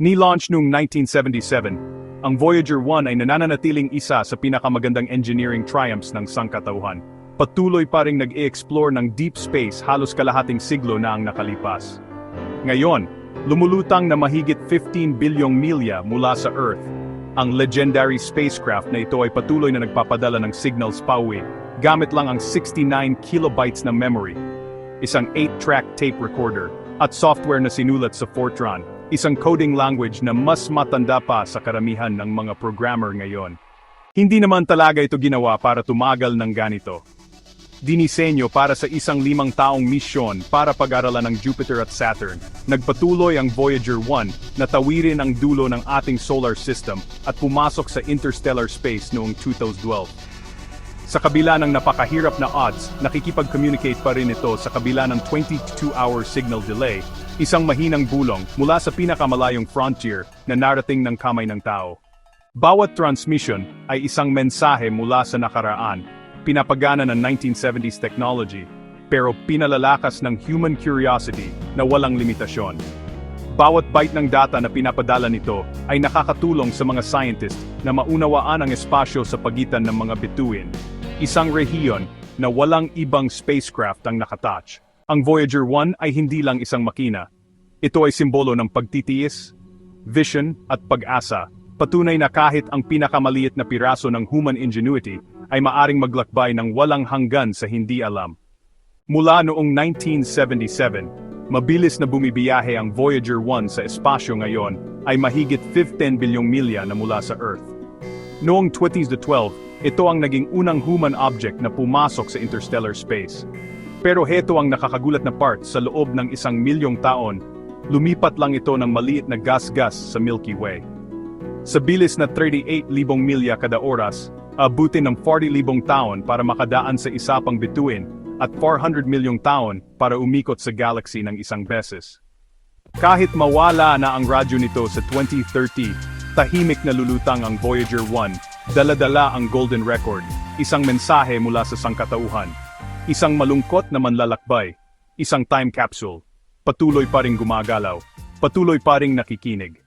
Ni-launch noong 1977, ang Voyager 1 ay nananatiling isa sa pinakamagandang engineering triumphs ng sangkatauhan. Patuloy pa ring nag-e-explore ng deep space halos kalahating siglo na ang nakalipas. Ngayon, lumulutang na mahigit 15 bilyong milya mula sa Earth. Ang legendary spacecraft na ito ay patuloy na nagpapadala ng signals pauwi, gamit lang ang 69 kilobytes na memory, isang 8-track tape recorder, at software na sinulat sa Fortran, isang coding language na mas matanda pa sa karamihan ng mga programmer ngayon. Hindi naman talaga ito ginawa para tumagal ng ganito. Dinisenyo para sa isang limang taong misyon para pag-aralan ng Jupiter at Saturn. Nagpatuloy ang Voyager 1 na tawirin ang dulo ng ating solar system at pumasok sa interstellar space noong 2012. Sa kabila ng napakahirap na odds, nakikipag-communicate pa rin ito sa kabila ng 22-hour signal delay, isang mahinang bulong mula sa pinakamalayong frontier na narating ng kamay ng tao. Bawat transmission ay isang mensahe mula sa nakaraan, pinapagana ng 1970s technology, pero pinalalakas ng human curiosity na walang limitasyon. Bawat byte ng data na pinapadala nito ay nakakatulong sa mga scientist na maunawaan ang espasyo sa pagitan ng mga bituin. Isang rehiyon na walang ibang spacecraft ang nakatouch. Ang Voyager 1 ay hindi lang isang makina. Ito ay simbolo ng pagtitiis, vision at pag-asa. Patunay na kahit ang pinakamaliit na piraso ng human ingenuity ay maaring maglakbay ng walang hanggan sa hindi alam. Mula noong 1977, mabilis na bumibiyahe ang Voyager 1 sa espasyo ngayon ay mahigit 15 bilyong milya na mula sa Earth. Noong 2012, ito ang naging unang human object na pumasok sa interstellar space. Pero heto ang nakakagulat na part sa loob ng isang milyong taon, lumipat lang ito ng maliit na gas-gas sa Milky Way. Sa bilis na 38,000 milya kada oras, abutin ng 40,000 taon para makadaan sa isa pang bituin at 400 milyong taon para umikot sa galaxy ng isang beses. Kahit mawala na ang radyo nito sa 2030, tahimik na lulutang ang Voyager 1, dala-dala ang Golden Record, isang mensahe mula sa sangkatauhan, isang malungkot na manlalakbay, isang time capsule, patuloy pa ring gumagalaw, patuloy pa ring nakikinig.